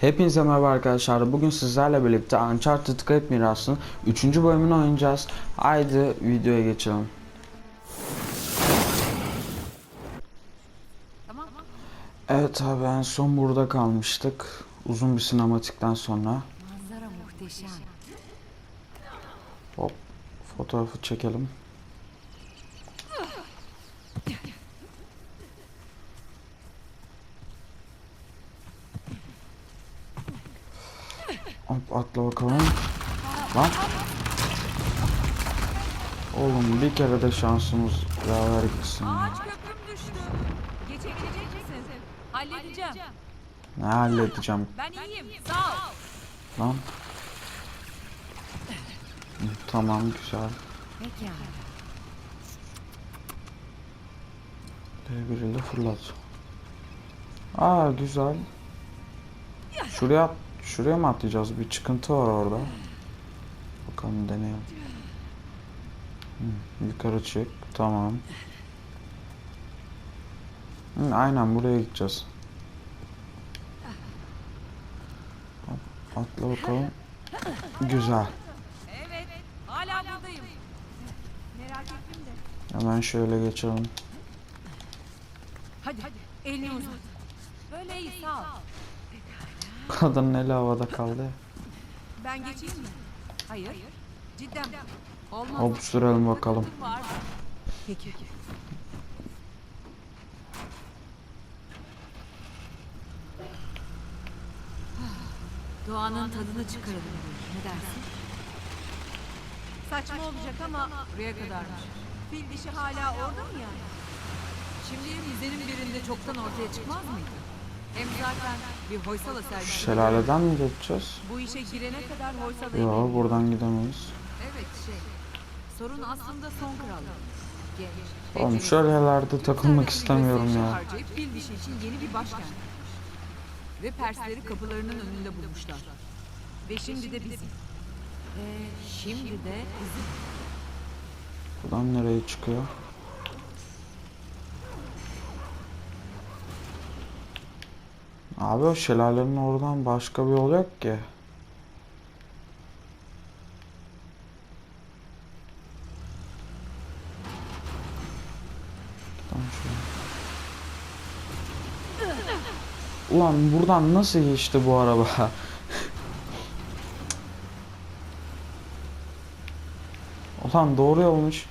Hepinize merhaba arkadaşlar. Bugün sizlerle birlikte Uncharted Kayıp Mirası'nın 3. bölümünü oynayacağız. Haydi videoya geçelim. Evet abi en son burada kalmıştık. Uzun bir sinematikten sonra. Hop fotoğrafı çekelim. Hop atla bakalım. Lan. Oğlum bir kere de şansımız yaver gitsin. Ağaç köprüm düştü. Geçebilecek misin? Halledeceğim. Ne halledeceğim Ben iyiyim. Sağ ol. lan. Tamam güzel. D1 ile fırlat. Aa güzel. Şuraya şuraya mı atlayacağız? Bir çıkıntı var orada. Bakalım deneyelim. Hı, yukarı çık. Tamam. Hı, aynen buraya gideceğiz. Atla bakalım. Güzel. Evet. Hala buradayım. Merak ettim de. Hemen şöyle geçelim. Hadi. Elini uzat. Böyle iyi sağ ol. Kadının eli havada kaldı. Ben geçeyim mi? Hayır. Cidden. Olmaz. Hop sürelim bakalım. Peki. Doğanın tadını çıkaralım. Ne dersin? Saçma olacak ama buraya kadarmış. Fil dişi hala orada mı yani? Şimdi izlerin birinde çoktan ortaya çıkmaz mıydı? Hem zaten bir Hoysala Şu sergisi. şelaleden mi geçeceğiz? Bu işe girene kadar Hoysala'yı Yok buradan gidemeyiz. Evet şey. Sorun aslında son krallık. Genç. Oğlum yerlerde takılmak istemiyorum ya. Harcayıp fil dişi için yeni bir başkent. Ve Persleri kapılarının önünde bulmuşlar. Ve şimdi de bizi. Ve şimdi de bizi. Buradan nereye çıkıyor? Abi o şelalenin oradan başka bir yol yok ki. Ulan buradan nasıl geçti bu araba? Ulan doğru yolmuş.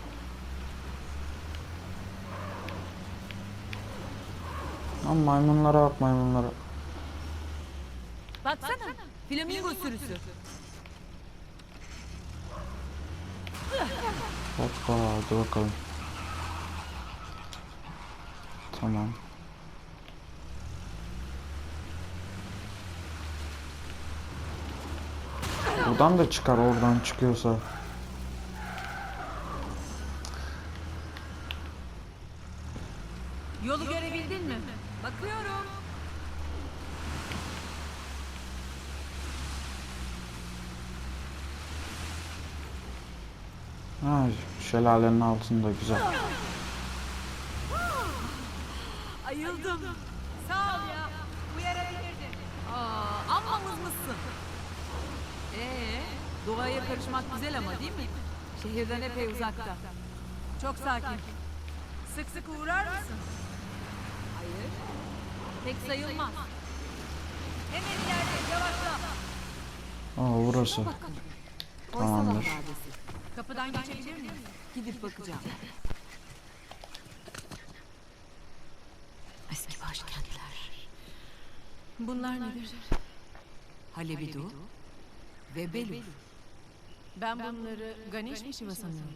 Lan maymunlara bak maymunlara. Baksana. Flamingo sürüsü. Hoppa hadi bakalım. Tamam. Buradan da çıkar oradan çıkıyorsa. Yolu görebildin mi? Bakıyorum. Ha, şelalenin altında güzel. Ayıldım. Sağ ol ya. Uyarabilirdin. Aa, amma mızmızsın. Ee, doğaya karışmak güzel ama değil mi? Şehirden epey uzakta. Çok sakin. Sık sık uğrar mısın? Hayır. Pek sayılmaz. Hemen ileride yavaşla. Aa burası. Tamamdır. Kapıdan geçebilir miyim? Gidip bakacağım. Eski başkentler. Bunlar nedir? Halebidu ve Belur. Ben bunları Ganesh mi Shiva sanıyordum.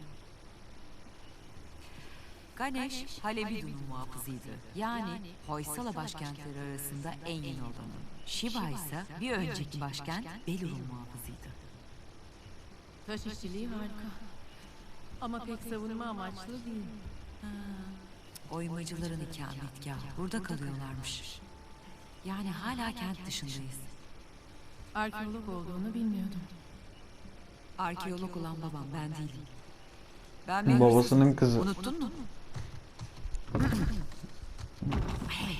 Ganesh, Halebidu'nun muhafızıydı. Yani Hoysala başkentleri arasında en yeni olanı. Shiva ise bir önceki başkent Belur'un muhafızıydı. Taş işçiliği harika. Ama pek savunma amaçlı değil. Oymacıların ikametgahı. Burada kalıyorlarmış. Yani hala kent dışındayız. Arkeolog olduğunu bilmiyordum. Arkeolog olan babam ben değilim. Ben bir Babasının kızı. Unuttun mu? hey,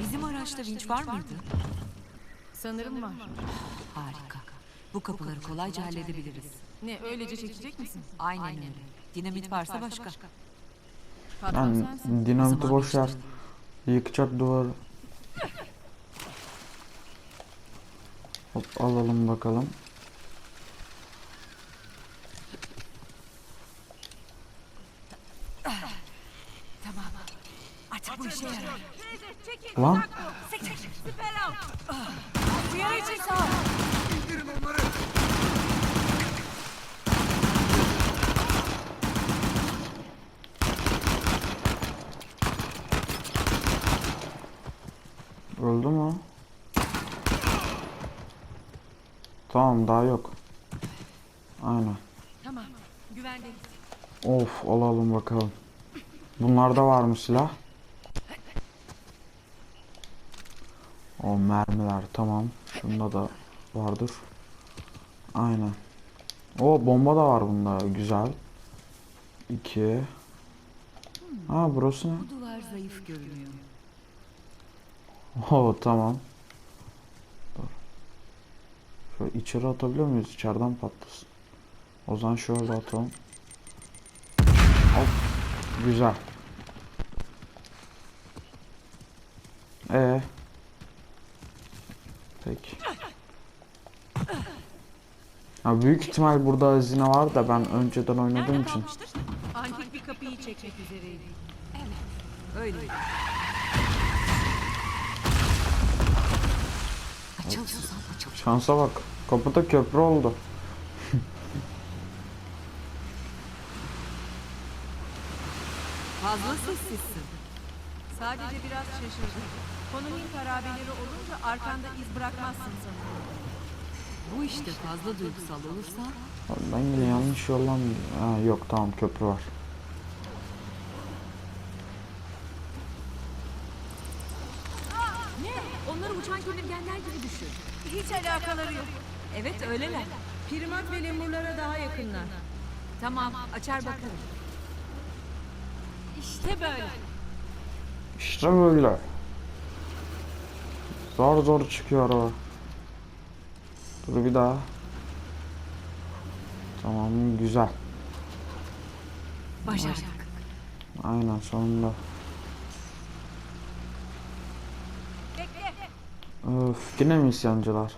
bizim araçta vinç var mıydı? Sanırım var. Harika. Bu kapıları kolayca halledebiliriz. Ne öylece çekecek misin? Aynen öyle. Dinamit varsa başka. Patron Yani sensin. Dinamiti boş ver. Yıkacak duvarı. Hop alalım bakalım. Artık bu işe yarar. Lan öldü mü? Tamam daha yok. Aynen. Tamam. Güvendeyiz. Of alalım bakalım. Bunlarda var mı silah? O mermiler tamam. Şunda da vardır. Aynen. O bomba da var bunda. Güzel. İki. Ha burası ne? Duvar zayıf görünüyor. Oo tamam. Dur. Şöyle içeri atabiliyor muyuz? İçeriden patlasın. O zaman şöyle atalım. Hop. Güzel. Ee. Peki. Ha, büyük ihtimal burada hazine var da ben önceden oynadığım için. Antik bir kapıyı çekmek üzereydi. Öyle. Açıl açıl. Şansa bak. Kapıda köprü oldu. Fazla sessizsin. Sadece biraz şaşırdım. Konunun harabeleri olunca arkanda iz bırakmazsın sanırım. Bu işte fazla duygusal olursa Ben yine yanlış yoldan... Ha, yok tamam köprü var. Ne? Onları uçan kemirgenler gibi düşün. Hiç alakaları yok. Evet öyleler. Primat ve lemurlara daha yakınlar. Tamam açar bakarım. İşte böyle. İşte böyle. Zor zor çıkıyor o. Dur bir daha. Tamam güzel. Başardık. Aynen sonunda. Öf yine mi isyancılar?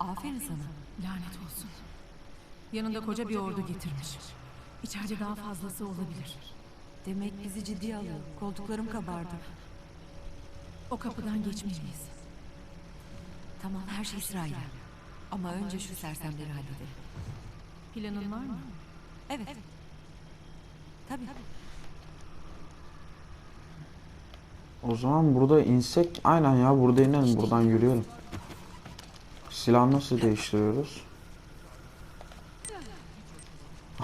Aferin sana. Lanet olsun. Yanında koca bir ordu getirmiş. İçeride daha fazlası olabilir. Demek bizi ciddiye alıyor. Koltuklarım kabardı. O kapıdan geçmeliyiz. Tamam her şey sırayla. Ama önce şu sersemleri halledelim. Planın var mı? Evet. Tabii. O zaman burada insek aynen ya burada inelim buradan yürüyelim. Silah nasıl değiştiriyoruz?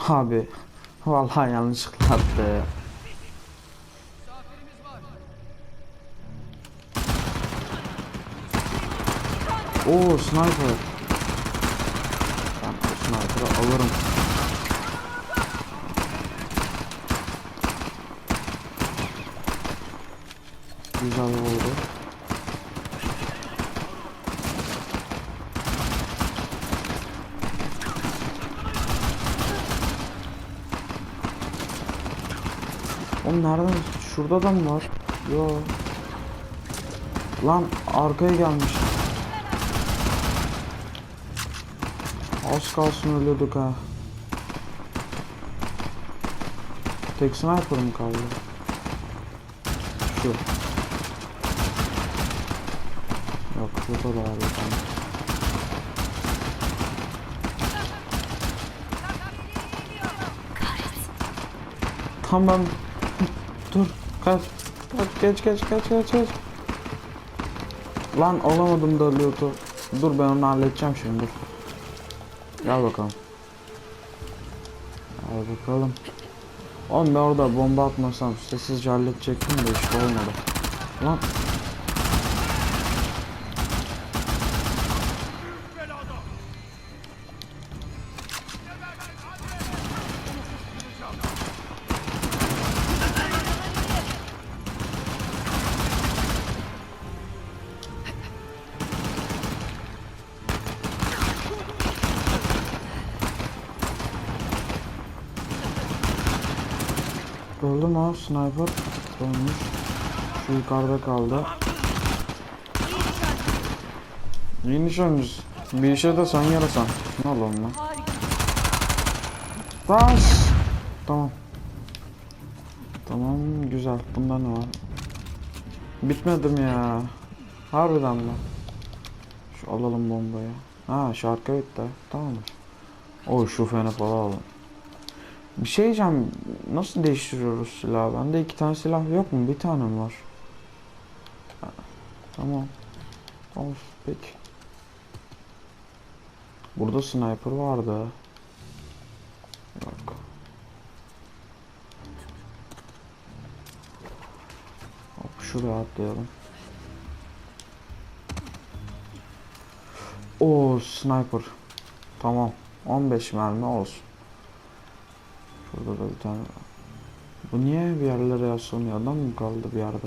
Abi vallahi yanlışlıkla attı. Oo sniper. Ben o sniper'ı alırım. Güzel oldu. Oğlum nereden? Şurada da mı var? Yo. Lan arkaya gelmiş. Az kalsın ölüyorduk ha. Tek sniper mı kaldı? Şu. Yok burada da var bir tane. Tam ben... Dur. Kaç. Kaç geç geç geç geç geç. Lan alamadım da loot'u. Dur ben onu halledeceğim şimdi dur. Gel bakalım. Gel bakalım. Oğlum ben orada bomba atmasam sessizce halledecektim de işte olmadı. Lan Öldü mü o sniper? Ölmüş. Şu yukarıda kaldı. İyi nişancıyız. Bir işe de sen yarasan. Şunu alalım lan. Bas. Tamam. Tamam güzel. Bunda ne var? Bitmedi mi ya? Harbiden mi? Şu alalım bombayı. Ha şarkı bitti. Tamam. O şu fena falan alalım. Bir şey diyeceğim. Nasıl değiştiriyoruz silahı? Bende iki tane silah yok mu? Bir tane mi var? Tamam. Of peki. Burada sniper vardı. Yok. Hop şuraya atlayalım. O sniper. Tamam. 15 mermi olsun. Şurada da bir tane. Bu niye bir yerlere yaslanıyor? Adam mı kaldı bir yerde?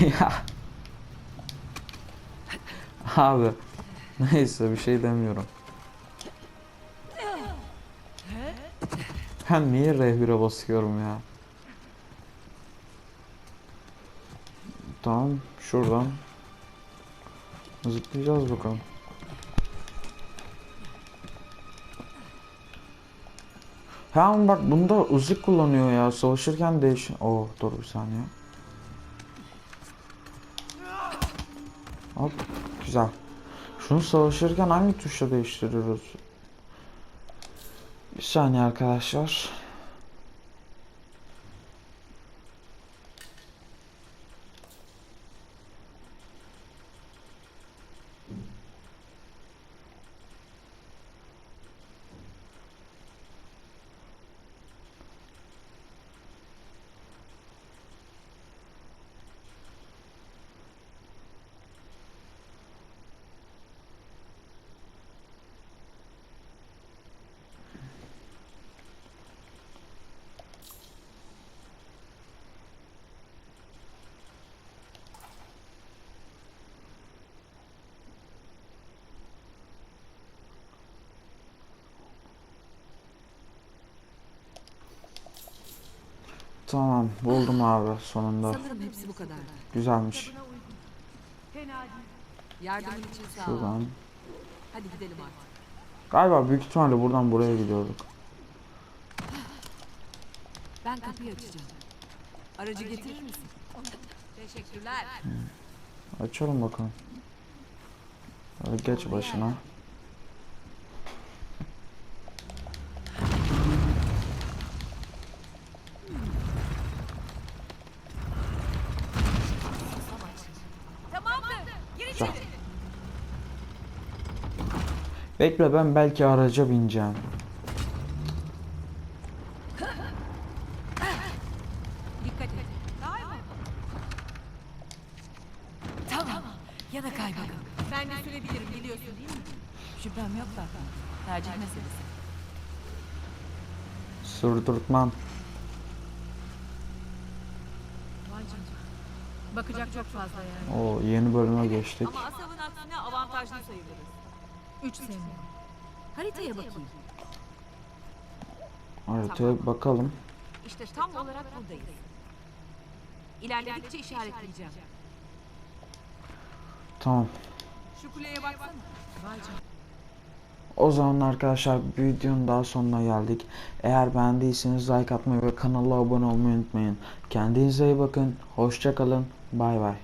ya. Abi. Neyse bir şey demiyorum. Ben niye R1'e basıyorum ya? Tamam şuradan zıplayacağız bakalım. Ama bak bunda uzi kullanıyor ya savaşırken değiş... Oh dur bir saniye. Hop güzel. Şunu savaşırken hangi tuşla değiştiriyoruz? Bir saniye arkadaşlar. Tamam buldum abi sonunda. Sanırım hepsi bu kadardı. Güzelmiş. Fena değil. Yardımın için sağ ol. Şuradan. Hadi gidelim artık. Galiba büyük ihtimalle buradan buraya gidiyorduk. Ben kapıyı açacağım. Aracı getirir misin? Teşekkürler. Açalım bakalım. Hadi geç başına. Tamamdır. Gir Güzel. Bekle ben belki araca bineceğim. Tamam. Ya da kaybolun. Ben de sürebilirim biliyorsun değil mi? Şüphem yok da. Tercih meselesi. Sürdürtmem. Bakacak çok fazla yani. O yeni bölüme geçtik. Ama Asav'ın aksine avantajlı sayılırız. Üç sene. Haritaya bakayım. Haritaya bakalım. İşte tam olarak buradayız. İlerledikçe işaretleyeceğim. Tamam. Şu kuleye baksana. Vay canına. O zaman arkadaşlar bir videonun daha sonuna geldik. Eğer beğendiyseniz like atmayı ve kanala abone olmayı unutmayın. Kendinize iyi bakın. Hoşça kalın. Bay bay.